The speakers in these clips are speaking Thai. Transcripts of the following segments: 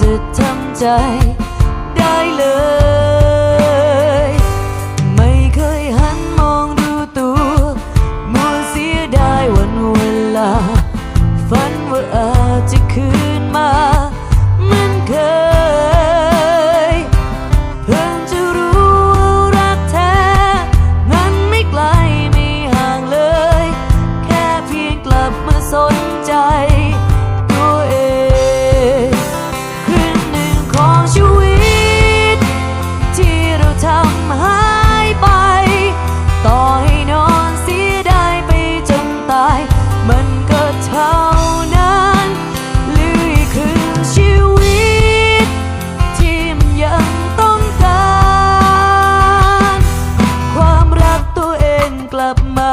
จะทำใจได้เลย ทำหายไป ต่อให้นอนเสียดายไปจนตาย มันก็เท่านั้นเลยคือชีวิต ที่มันยังต้องการ ความรักตัวเองกลับมา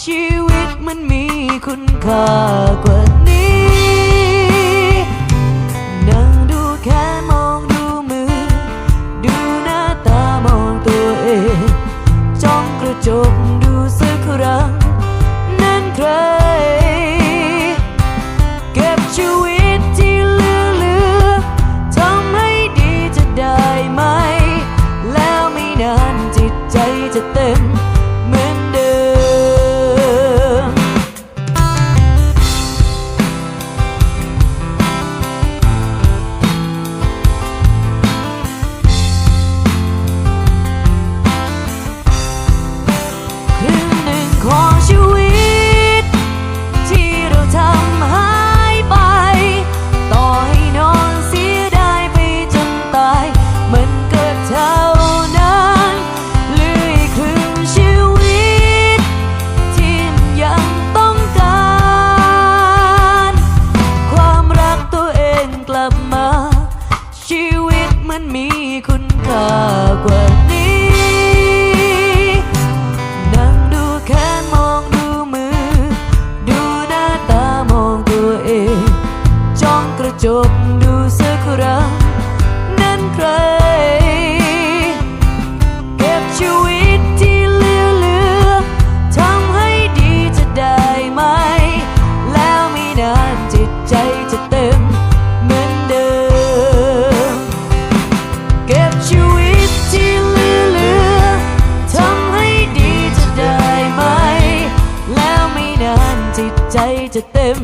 ชีวิตมันมีคุณค่ากว่า them. มันมีคุณค่ากว่านี้ จะเต็ม